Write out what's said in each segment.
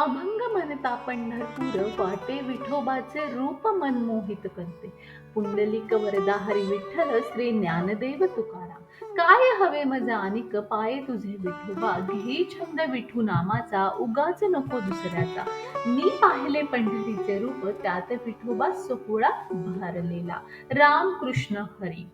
अभंग म्हणता पंढरपूर वाटे विठोबाचे रूप मनमोहित करते. पुंडलिक वरदा हरी विठ्ठल श्री ज्ञानदेव तुकाराम. काय हवे मजा अनिक पाये तुझे विठोबा. घे छंद विठू नामाचा उगाच नको दुसऱ्याचा. मी पाहिले पंढरीचे रूप त्यात विठोबा सोहळा भरलेला. राम कृष्ण हरी.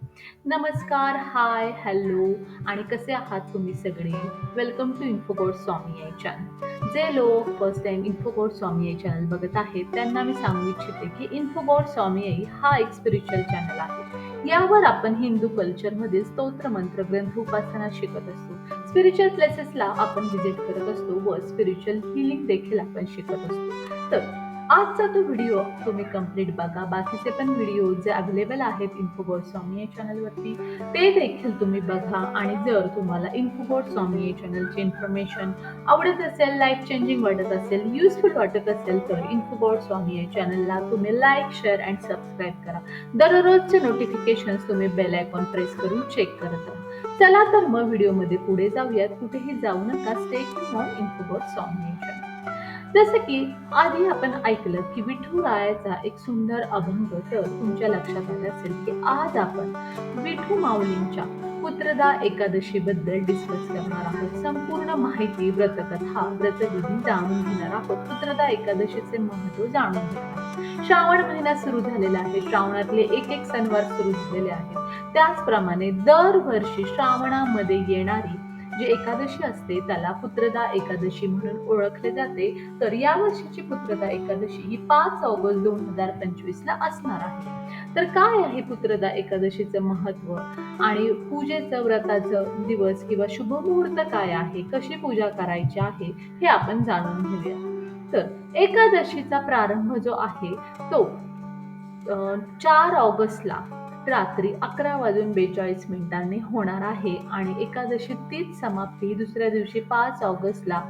नमस्कार हाय हॅलो. आणि कसे आहात तुम्ही सगळे? वेलकम टू इन्फोगोड स्वामी आय चॅनल जे लोक फर्स्ट टाइम इन्फोगोड स्वामी आई चॅनल बघत आहेत त्यांना मी सांगू इच्छिते की इन्फोगोड स्वामी आई हा एक स्पिरिच्युअल चॅनल आहे. यावर आपण हिंदू कल्चरमधील स्तोत्र मंत्र ग्रंथ उपासना शिकत असतो. स्पिरिच्युअल प्लेसेसला आपण व्हिजिट करत असतो व स्पिरिच्युअल हिलिंग देखील आपण शिकत असतो. तर आजचा तो व्हिडिओ तुम्ही कंप्लीट बघा. बाकीचे पण व्हिडिओ जे अवेलेबल आहेत इन्फोगोड स्वामी या चॅनलवरती ते देखील तुम्ही बघा. आणि जर तुम्हाला इन्फोगोड स्वामी या चॅनलची इन्फॉर्मेशन आवडत असेल लाईफ चेंजिंग वाटत असेल युजफुल वाटत असेल तर इन्फोगोड स्वामी या चॅनलला तुम्ही लाईक शेअर अँड सबस्क्राईब करा. दररोजचे नोटिफिकेशन तुम्ही बेल आयकॉन प्रेस करून चेक करत राहा. चला तर मग व्हिडिओमध्ये पुढे जाऊयात. कुठेही जाऊ नका. Stay on Infogod Swami channel जसं की आधी आपण ऐकलं की विठुरायाचा एक सुंदर अभंग तर तुमच्या लक्षात आलं असेल की आज आपण विठू माऊलींच्या पुत्रदा एकादशी बद्दल डिस्कस करणार आहोत. संपूर्ण माहिती व्रतकथा व्रतविधी जाणून घेणार आहोत. पुत्रदा एकादशीचे महत्त्व जाणून घेणार आहोत. श्रावण महिना सुरू झालेला आहे. श्रावणातले एक एक सणवार सुरू झालेले आहेत. त्याचप्रमाणे दरवर्षी श्रावणामध्ये येणारी जी एकादशी असते त्याला पुत्रदा एकादशी म्हणून ओळखले जाते. तर या वर्षीची पुत्रदा एकादशी ही पाच ऑगस्ट दोन हजार पंचवीस ला असणार आहे. तर काय आहे पुत्रदा एकादशीचं महत्त्व? आणि पूजेचं व्रताचं दिवस किंवा शुभ मुहूर्त काय आहे? कशी पूजा करायची आहे? हे आपण जाणून घेऊया. तर एकादशीचा प्रारंभ जो आहे तो चार ऑगस्टला रात्री अकरा वाजून बेचाळीस मिनिटांनी होणार आहे आणि एकादशी तीच समाप्ती दुसऱ्या दिवशी पाच ऑगस्टला.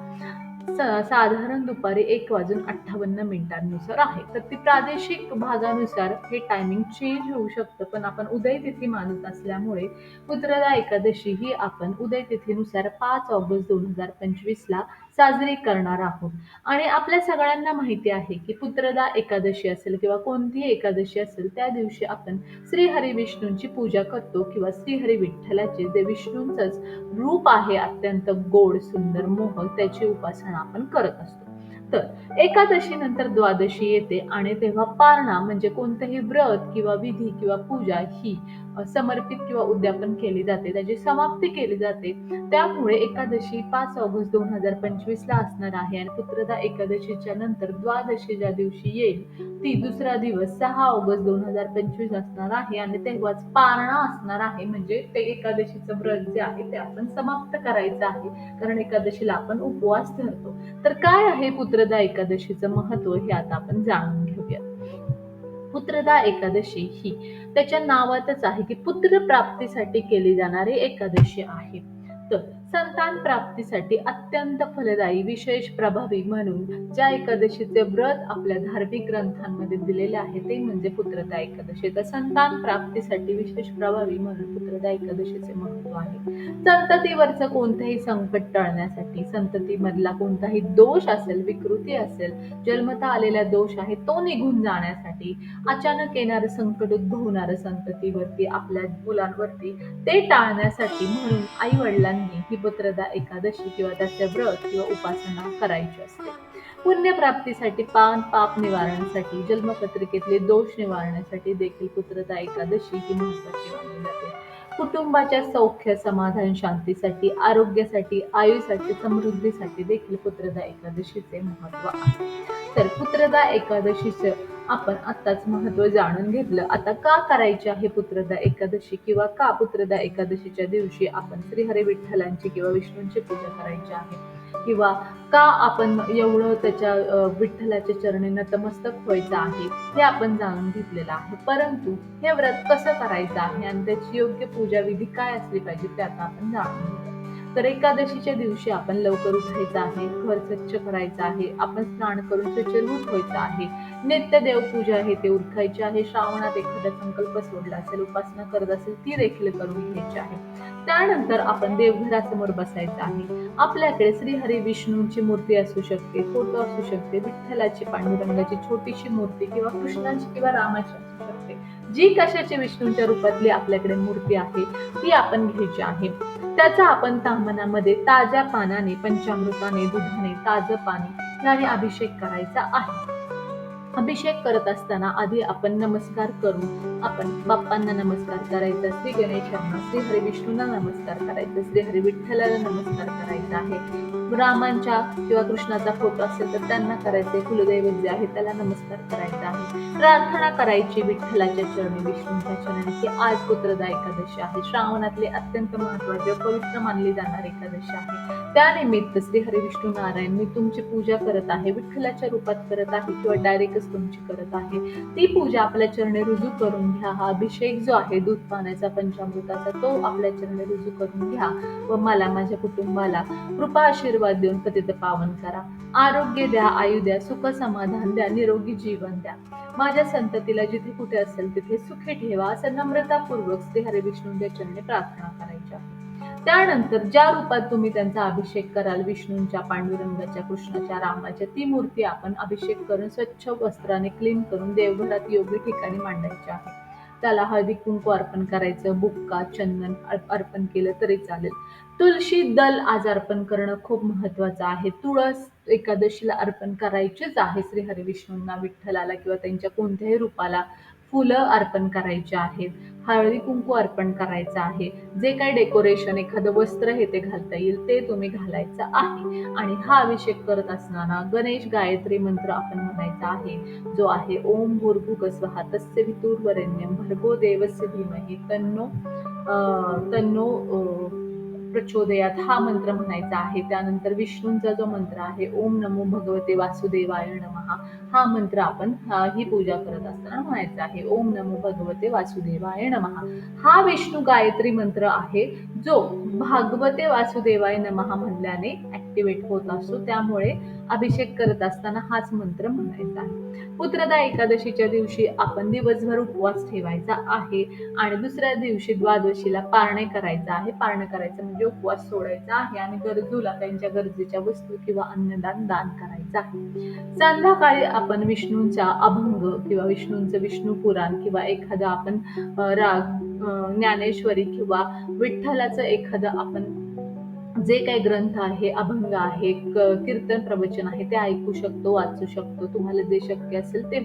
स- साधारण दुपारी एक वाजून अठ्ठावन्न मिनिटांनुसार आहे. तर ती प्रादेशिक भागानुसार हे टायमिंग चेंज होऊ शकतं पण आपण उदय तिथी मानत असल्यामुळे पुत्रदा एकादशी ही आपण उदय तिथीनुसार पाच ऑगस्ट दोन हजार पंचवीसला साजरी करणार आहोत. आणि आपल्या सगळ्यांना माहिती आहे की पुत्रदा एकादशी असेल किंवा कोणतीही एकादशी असेल त्या दिवशी आपण श्रीहरी विष्णूंची पूजा करतो किंवा श्रीहरी विठ्ठलाचे जे विष्णूंचंच रूप आहे अत्यंत गोड सुंदर मोहक त्याची उपासना आपण करत असतो. तर एकादशी नंतर द्वादशी येते आणि तेव्हा पारणा म्हणजे कोणतंही व्रत किंवा विधी किंवा पूजा ही समर्पित किंवा उद्यापन केली जाते. त्याची समाप्ती केली जाते. त्यामुळे एकादशी पाच ऑगस्ट दोन हजार पंचवीस ला असणार आहे आणि पुत्रदा एकादशीच्या नंतर द्वादशी ज्या दिवशी येईल. ती दुसरा दिवस सहा ऑगस्ट दोन हजार पंचवीस असणार आहे आणि तेव्हाच पारणा असणार आहे. म्हणजे ते एकादशीचं व्रत जे आहे ते आपण समाप्त करायचं आहे. कारण एकादशीला आपण उपवास धरतो. तर काय आहे पुत्रदा एकादशीचं महत्त्व हे आता आपण जाणून घेऊया पुत्रदा एकादशी ही त्याच्या नावातच आहे की पुत्र प्राप्तीसाठी केली जाणारी एकादशी आहे. तर संतान प्राप्तीसाठी अत्यंत फलदायी विशेष प्रभावी म्हणून ज्या एकादशीचे व्रत आपल्या धार्मिक ग्रंथांमध्ये दिलेले आहे ते म्हणजे पुत्रदा एकादशी. तर संतान प्राप्तीसाठी विशेष प्रभावी म्हणून पुत्रदा एकादशीचे महत्त्व आहे. संततीवरचं कोणतंही संकट टाळण्यासाठी संततीमधला कोणताही दोष असेल विकृती असेल जन्मता आलेला दोष आहे तो निघून जाण्यासाठी अचानक येणारं संकट उद्भवणारं संततीवरती आपल्या मुलांवरती ते टाळण्यासाठी म्हणून आई वडिलांनी ही पुत्रदा एकादशी किंवा त्याचे व्रत किंवा उपासना करायची असते. पुण्यप्राप्तीसाठी पान पाप निवारणासाठी जन्मपत्रिकेतले दोष निवारण्यासाठी देखील पुत्रदा एकादशी ही महत्वाची मानली जाते. कुटुंबाच्या सौख्य समाधान शांतीसाठी आरोग्यासाठी आयुसाठी समृद्धीसाठी देखील पुत्रदा एकादशीचे महत्त्व आहे. तर पुत्रदा एकादशीचं आपण आत्ताच महत्त्व जाणून घेतलं. आता का करायची आहे पुत्रदा एकादशी किंवा का पुत्रदा एकादशीच्या दिवशी आपण श्रीहरी विठ्ठलांची किंवा विष्णूंची पूजा करायची आहे? किंवा का आपण एवढं त्याच्या विठ्ठलाच्या चरणी नतमस्तक व्हायचं आहे? हे आपण जाणून घेतलेलं आहे. परंतु हे व्रत कसं करायचं आहे आणि त्याची योग्य पूजा विधी काय असली पाहिजे ते आता आपण जाणून घेतो तर एकादशीच्या दिवशी आपण लवकर उठायचं आहे घर स्वच्छ करायचं आहे आपण स्नान करून स्वच्छरूप व्हायचं आहे. नित्य देवपूजा आहे ते उरखायची आहे. श्रावणात एखादा संकल्प सोडला असेल उपासना करत असेल ती देखील करून घ्यायची आहे. त्यानंतर आपण देवघरासमोर बसायचं आहे. आपल्याकडे श्रीहरी विष्णूंची मूर्ती असू शकते फोटो असू शकते विठ्ठलाची पांडुरंगाची छोटीशी मूर्ती किंवा कृष्णाची किंवा रामाची असू शकते. जी कशाची विष्णूंच्या रूपातली आपल्याकडे मूर्ती आहे ती आपण घ्यायची आहे. त्याचा आपण तांबणामध्ये ताज्या पानाने पंचामृताने दुधाने ताजं पाणी याने अभिषेक करायचा आहे. अभिषेक करत असताना आधी आपण नमस्कार करून आपण बाप्पांना नमस्कार करायचा श्री गणेशांना श्री हरी विष्णूंना नमस्कार करायचा श्री हरी विठ्ठलाला नमस्कार करायचा आहे. रामांच्या किंवा कृष्णाचा फोटो असेल तर त्यांना करायचे कुलदैवत जे आहे त्याला नमस्कार करायचा आहे. प्रार्थना करायची विठ्ठलाच्या चरणी विष्णूंच्या चरणी की आज पुत्रदा एकादशी आहे. श्रावणातले अत्यंत महत्त्वाचे पवित्र मानली जाणारी एकादशी आहे. त्यानिमित्त श्री हरी विष्णू नारायण मी तुमची पूजा करत आहे विठ्ठलाच्या रूपात करत आहे किंवा डायरेक्टच तुमची करत आहे ती पूजा आपल्या चरणी रुजू करून घ्या. हा अभिषेक जो आहे दूध पाण्याचा पंचामृताचा तो आपल्या चरणी रुजू करून घ्या व मला माझ्या कुटुंबाला कृपा आशीर्वाद देऊन पतित पावन करा. आरोग्य द्या आयु द्या सुख समाधान द्या निरोगी जीवन द्या. माझ्या संततीला जिथे कुठे असेल तिथे सुखी ठेवा असं नम्रतापूर्वक श्री हरी विष्णूंच्या चरणी प्रार्थना करायची आहे. त्यानंतर ज्या रूपात तुम्ही त्यांचा अभिषेक कराल विष्णूंच्या पांडुरंगाच्या कृष्णाच्या रामाच्या ती मूर्ती आपण अभिषेक करून स्वच्छ वस्त्राने क्लीन करून देवघरात योग्य ठिकाणी मांडायची आहे. त्याला हळदी कुंकू अर्पण करायचं बुक्का चंदन अर्पण केलं तरी चालेल. तुळशी दल आज अर्पण करणं खूप महत्वाचं आहे. तुळस एकादशीला अर्पण करायचेच आहे श्री हरी विष्णूंना विठ्ठलाला किंवा त्यांच्या कोणत्याही रूपाला. फुलं अर्पण करायची आहेत हळदी कुंकू अर्पण करायचं आहे. जे काही डेकोरेशन एखादं वस्त्र हे ते घालता येईल ते तुम्ही घालायचं आहे. आणि हा अभिषेक करत असताना गणेश गायत्री मंत्र आपण म्हणायचा आहे. जो आहे ओम भूर्भुगस्वहा तस्य वितुर्वरेण्यम भर्गो देवस्य धीमहि तन्नो तन्नो प्रचोदयात हा मंत्र म्हणायचा आहे. त्यानंतर विष्णूंचा जो मंत्र आहे ओम नमो भगवते वासुदेवाय नमहा हा मंत्र आपण ही पूजा करत असताना म्हणायचा आहे. ओम नमो भगवते वासुदेवाय नमहा हा विष्णू गायत्री मंत्र आहे जो भागवते वासुदेवाय नमहा म्हणल्याने ऍक्टिव्हेट होत असतो. त्यामुळे अभिषेक करत असताना हाच मंत्र म्हणायचा आहे. पुत्रदा एकादशीच्या दिवशी आपण दिवसभर उपवास ठेवायचा आहे आणि दुसऱ्या दिवशी द्वादशीला पारणे करायचं आहे. पारणे करायचं म्हणजे उपवास सोडायचा आहे आणि गरजूला त्यांच्या गरजेच्या वस्तू किंवा अन्नदान दान करायचं आहे. संध्याकाळी आपण विष्णूंचा अभंग किंवा विष्णूंचं विष्णू पुराण किंवा एखादा आपण राग ज्ञानेश्वरी किंवा विठ्ठलाचं एखादं आपण जे काही ग्रंथ आहे अभंग आहे कीर्तन प्रवचन आहे ते ऐकू शकतो वाचू शकतो तुम्हाला जे शक्य असेल ते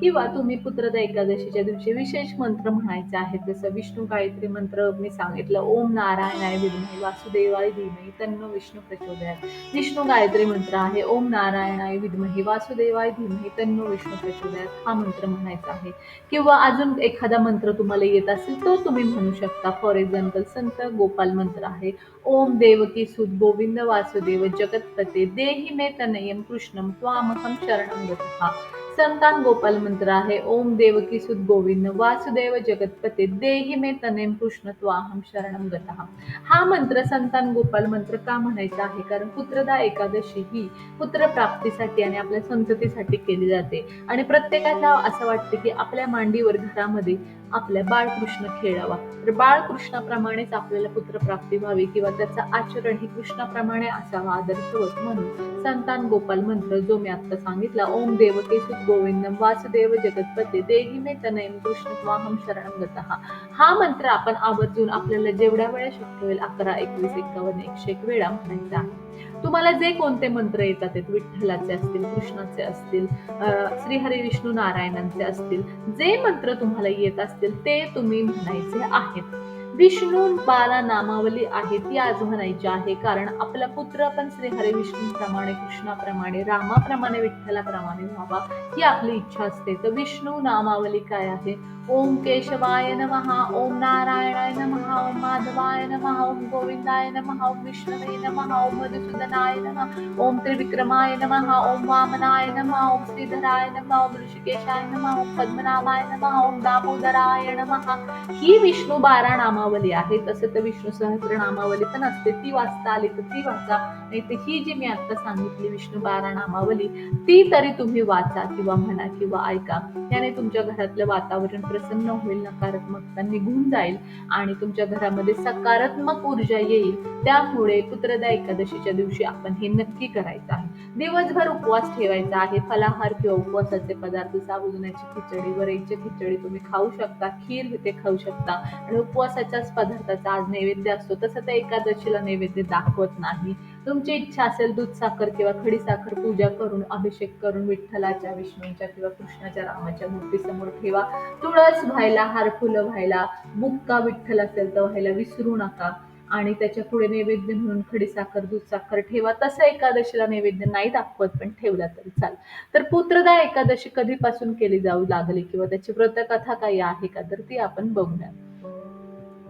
किंवा तुम्ही पुत्रदा एकादशीच्या दिवशी विशेष मंत्र म्हणायचे आहेत जसं विष्णू गायत्री मंत्र मी सांगितलं ओम नारायणाय विद्महे वासुदेवाय धीमहि तन्नो विष्णू प्रचोदयात. विष्णू गायत्री मंत्र आहे ओम नारायणाय विद्महे वासुदेवाय धीमहि तन्नो विष्णू प्रचोदयात हा मंत्र म्हणायचा आहे. किंवा अजून एखादा मंत्र तुम्हाला येत असेल तो तुम्ही म्हणू शकता. फॉर एक्झाम्पल संत गोपाल मंत्र आहे ओम देवकी सुत गोविंद वासुदेव जगतपते। देहि मे तनयम कृष्णम त्वामहम शरणम गतः संतान गोपाल मंत्र आहे ओम देवकी सुत गोविंद वासुदेव जगतपते। देहि मे तनेम कृष्ण त्वाहम शरणम गतः हा मंत्र संतान गोपाल मंत्र का म्हणायचा आहे? कारण पुत्रदा एकादशी ही पुत्र प्राप्तीसाठी आणि आपल्या संततीसाठी केली जाते. आणि प्रत्येकाला असं वाटतं की आपल्या मांडीवर घरामध्ये आपल्या बाळकृष्ण खेळावा. तर बाळकृष्णाप्रमाणेच आपल्याला पुत्रप्राप्ती व्हावी किंवा त्याचं आचरण हे कृष्णाप्रमाणे असावा आदर्शवत म्हणून संतान गोपाल मंत्र जो मी आता सांगितला ओम देव केसुत गोविंदम वासुदेव जगतपते देही मे तनयम कृष्ण त्वाहम शरण गतः. हा मंत्र आपण आवर्जून आपल्याला जेवढ्या वेळा शक्य होईल अकरा एकवीस एकावन्न एकशे एक वेळा म्हणायचा आहे. तुम्हाला जे कोणते मंत्र येतात ते विठ्ठलाचे असतील कृष्णाचे असतील श्री श्रीहरी विष्णू नारायणांचे असतील जे मंत्र तुम्हाला येत असतील ते तुम्ही म्हणायचे आहेत. विष्णू बाला नामावली आहे ती आज म्हणायची आहे कारण आपला पुत्र पण श्री हरी विष्णूप्रमाणे कृष्णाप्रमाणे रामाप्रमाणे विठ्ठलाप्रमाणे व्हावा ही आपली इच्छा असते. तर विष्णू नामावली काय आहे? ओम केशवाय नमः ओम नारायणाय नमः ओम माधवाय नमः ओम गोविंदाय नमः ओम विष्णवे नमः ओम मधुसूदनाय नमः ओम त्रिविक्रमाय नमः ओम वामनाय नमः ओम श्रीधराय नमः ओम ऋषिकेशाय नमः ओम पद्मनाभाय नमः ओम दामोदराय नमः ही विष्णू बारा नामावली आहे तसं तर विष्णू सहस्र नामावली पण असते ती वाचता आली तर ती वाचा नाही तर ही जी मी आता सांगितली विष्णू बारा नामावली ती तरी तुम्ही वाचा किंवा म्हणा किंवा ऐका याने तुमच्या घरातलं वातावरण प्रसन्न होईल नकारात्मकता निघून जाईल आणि तुमच्या घरामध्ये सकारात्मक ऊर्जा येईल. त्यामुळे पुत्रदा एकादशीच्या दिवशी आपण हे नक्की करायचं आहे. दिवसभर उपवास ठेवायचा आहे. फलाहार किंवा उपवासाचे पदार्थ साबुदाण्याची खिचडी वरईची खिचडी तुम्ही खाऊ शकता खीर ते खाऊ शकता. आणि उपवासाच्याच पदार्थाचा आज नैवेद्य असतो तसं त्या एकादशीला नैवेद्य दाखवत नाही. तुमची इच्छा असेल दूध साखर किंवा खडी साखर पूजा करून अभिषेक करून विठ्ठलाच्या विष्णूंच्या किंवा कृष्णाच्या रामाच्या मूर्तीसमोर ठेवा. तुळस व्हायला हार फुलं व्हायला बुक्का विठ्ठल असेल तर व्हायला विसरू नका. आणि त्याच्या पुढे नैवेद्य म्हणून खडी साखर दूध साखर ठेवा. तसं एकादशीला नैवेद्य नाही दाखवत पण ठेवला तरी चाल तर पुत्रदा एकादशी कधीपासून केली जाऊ लागली किंवा त्याची व्रतकथा काही आहे का? तर ती आपण बघूया.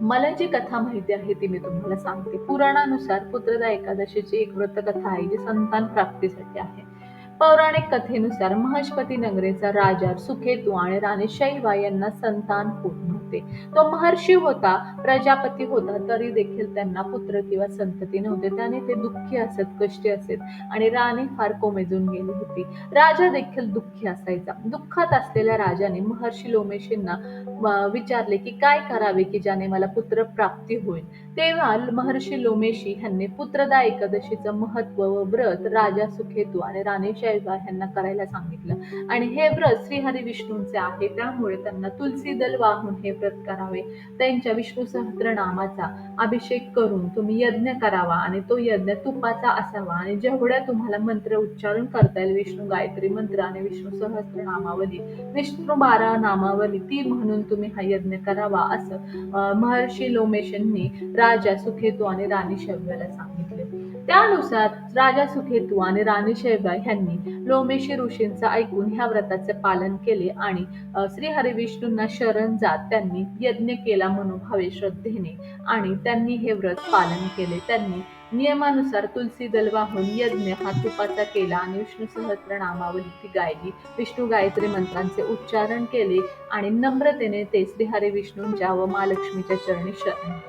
मला जी कथा माहिती आहे ती मी तुम्हाला सांगते. पुराणानुसार पुत्रदा एकादशीची एक व्रतकथा आहे जी संतान प्राप्तीसाठी आहे. पौराणिक कथेनुसार महर्षपती नगरेचा राजा सुखेतू आणि राणी शैवा यांना संतान होत नव्हते. तो महर्षी होता प्रजापती होता तरी देखील त्यांना पुत्र किंवा संतती नव्हते. त्याने ते दुःखी असत कष्टी असत आणि राणी फार कोमेजून गेली होती. राजा देखील दुःखी असायचा. दुःखात असलेल्या राजाने महर्षी लोमेशींना विचारले की काय करावे की ज्याने मला पुत्र प्राप्ती होईल? तेव्हा महर्षी लोमेशी ह्यांनी पुत्रदा एकादशीचं महत्त्व व व्रत राजा सुखेतू आणि राणी शैवा ह्यांना करायला सांगितलं. आणि हे व्रत श्रीहरी विष्णूंचे आहे. त्यामुळे त्यांना तुलसी दल वाहून हे व्रत करावे. त्यांच्या विष्णू सहस्त्र नामाचा अभिषेक करून तुम्ही यज्ञ करावा आणि तो यज्ञ तुपाचा असावा. आणि जेवढ्या तुम्हाला मंत्र उच्चारण करता येईल विष्णू गायत्री मंत्र आणि विष्णू सहस्त्र नामावली विष्णू बारा नामावली ती म्हणून तुम्ही हा यज्ञ करावा असं अं, महर्षी लोमेशांनी राजा सुखेतू आणि राणी शव्याला सांगितलं. त्यानुसार राजा सुखेतू आणि राणी शैव्या ह्यांनी लोमेशी ऋषींचं ऐकून ह्या व्रताचे पालन केले आणि श्री हरी विष्णूंना शरण जात त्यांनी यज्ञ केला मनोभावे श्रद्धेने आणि त्यांनी हे व्रत पालन केले. त्यांनी नियमानुसार तुलसी दल वाहून यज्ञ हा तुपाचा केला आणि विष्णू सहस्त्र नामावली ती गायली. विष्णू गायत्री मंत्रांचे उच्चारण केले आणि नम्रतेने ते श्रीहरी विष्णूंच्या व महालक्ष्मीच्या चरणी शरण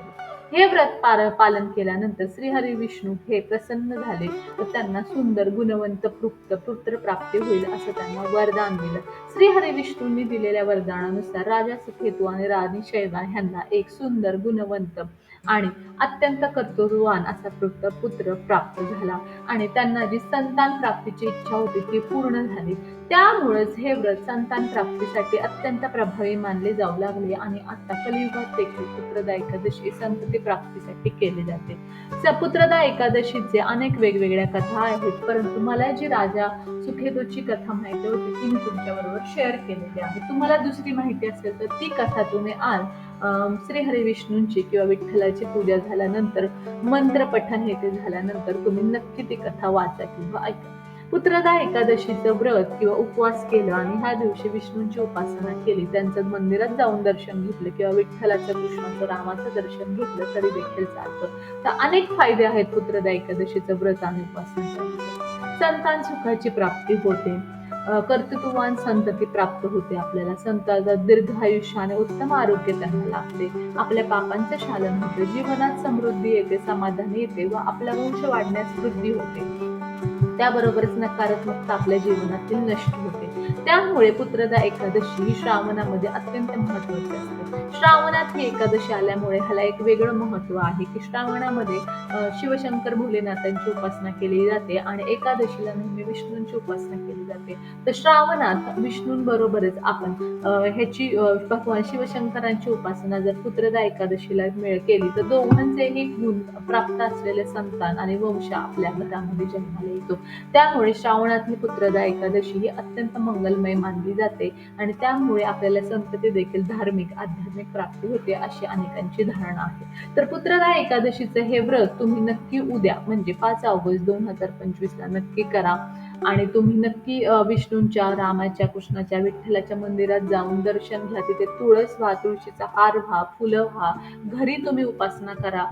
हे व्रत पार पालन केल्यानंतर श्रीहरी विष्णू हे प्रसन्न झाले. व त्यांना सुंदर गुणवंत पृक्त पुत्र प्राप्ती होईल असं त्यांना वरदान दिलं. श्रीहरी विष्णूंनी दिलेल्या वरदानानुसार राजा सुखेतू आणि राणी शैवा यांना एक सुंदर गुणवंत आणि अत्यंत कर्तृवान असा पुत्र पुत्र प्राप्त झाला. आणि त्यांना जी संतान प्राप्तीची इच्छा होती ती पूर्ण झाली. त्यामुळेच हे व्रत संतान प्राप्तीसाठी अत्यंत प्रभावी मानले जाऊ लागले आणि आता कलियुगात देखील पुत्रदा एकादशी संतती प्राप्तीसाठी केले जाते. सपुत्रदा एकादशीचे अनेक वेगवेगळ्या कथा आहेत परंतु मला जी राजा सुखेदूची कथा माहिती होती ती मी तुमच्याबरोबर शेअर केलेली आहे. तुम्हाला दुसरी माहिती असेल तर ती कथा तुम्ही आज श्री हरी विष्णूंची किंवा विठ्ठलाची पूजा झाल्यानंतर मंत्र पठण हे ते झाल्यानंतर तुम्ही नक्की ती कथा वाचा किंवा ऐका. पुत्रदा एकादशीचं व्रत किंवा उपवास केलं आणि ह्या दिवशी विष्णूंची उपासना केली. त्यांचं मंदिरात जाऊन दर्शन घेतलं किंवा विठ्ठलाचं कृष्णाचं रामाचं दर्शन घेतलं तरी देखील चालतं. तर अनेक फायदे आहेत पुत्रदा एकादशीचं व्रत आणि उपासना संतान सुखाची प्राप्ती होते. कर्तृत्ववान संतती प्राप्त होते आपल्याला. संताचा दीर्घ आयुष्य आणि उत्तम आरोग्य त्यांना लाभते. आपल्या पापांचे शालन होते. जीवनात समृद्धी येते समाधान येते व आपला वंश वाढण्यास वृद्धी होते. त्याबरोबरच नकारात्मकता आपल्या जीवनातील नष्ट होते. त्यामुळे पुत्रदा एकादशी ही श्रावणामध्ये अत्यंत महत्वाची असते. श्रावणात ही एकादशी आल्यामुळे ह्याला एक वेगळं महत्त्व आहे की श्रावणामध्ये शिवशंकर भोलेनाथांची उपासना केली जाते आणि एकादशीला नेहमी विष्णूंची उपासना केली जाते. तर श्रावणात विष्णूंबरोबरच आपण ह्याची भगवान शिवशंकरांची उपासना जर पुत्रदा एकादशीला मिळ केली तर दोघांचेही गुण प्राप्त असलेले संतान आणि वंश आपल्या घरामध्ये जन्माला येतो. त्यामुळे श्रावणातली पुत्रदा एकादशी ही अत्यंत मंगलमय मानली जाते आणि त्यामुळे आपल्याला संतती देखील धार्मिक आध्यात्मिक प्राप्ती होते अशी अनेकांची धारणा आहे. तर पुत्रदा एकादशीचं हे व्रत तुम्ही नक्की उद्या म्हणजे पाच ऑगस्ट दोन हजार पंचवीस ला नक्की करा. आणि तुम्ही नक्की विष्णूंच्या रामाच्या कृष्णाच्या विठ्ठलाच्या मंदिरात जाऊन दर्शन घ्या. तिथे तुळस व्हा तुळशीचा हार व्हा फुलं व्हा. घरी तुम्ही उपासना करा.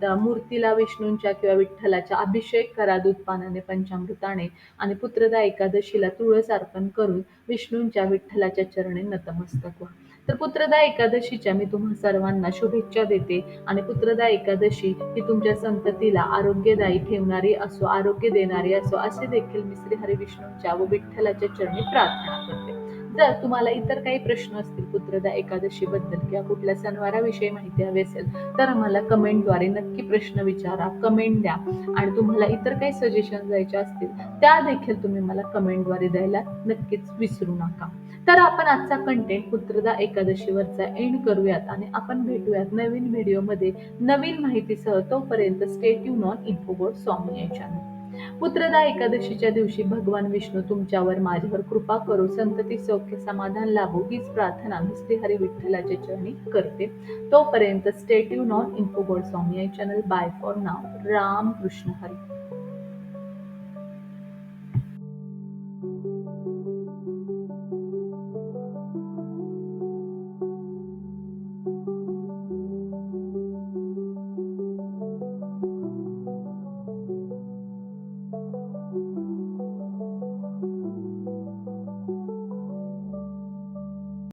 त्या मूर्तीला विष्णूंच्या किंवा विठ्ठलाच्या अभिषेक करा दूधपानाने पंचामृताने. आणि पुत्रदा एकादशीला तुळस अर्पण करून विष्णूंच्या विठ्ठलाच्या चरणी नतमस्तक व्हा. तर पुत्रदा एकादशीच्या मी तुम्हा सर्वांना शुभेच्छा देते. आणि पुत्रदा एकादशी ही तुमच्या संततीला आरोग्यदायी ठेवणारी असो आरोग्य देणारी असो असे देखील मी श्री हरिविष्णूंच्या व विठ्ठलाच्या चरणी प्रार्थना करते. जर तुम्हाला इतर काही प्रश्न असतील पुत्रदा एकादशीबद्दल किंवा कुठल्या सणवाराविषयी माहिती हवी असेल तर आम्हाला कमेंटद्वारे नक्की प्रश्न विचारा कमेंट द्या. आणि तुम्हाला इतर काही सजेशन द्यायचे असतील त्या देखील तुम्ही मला कमेंटद्वारे द्यायला नक्कीच विसरू नका. तर आपण आजचा कंटेंट पुत्रदा एकादशीवरचा एंड करूयात आणि आपण भेटूयात नवीन व्हिडिओमध्ये नवीन माहितीसह तोपर्यंत स्टेट यू नॉन इन्फोबोर्ड स्वामी यांच्या चॅनल पुत्रदा एकादशीच्या दिवशी भगवान विष्णू तुमच्यावर माझ्यावर कृपा करू. संतती सौख्य समाधान लाभो. हीच प्रार्थना मी श्रीहरी विठ्ठलाच्या चरणी करते. तोपर्यंत stay tuned on Infoboard Swami channel bye for now Ram Krishna Hari.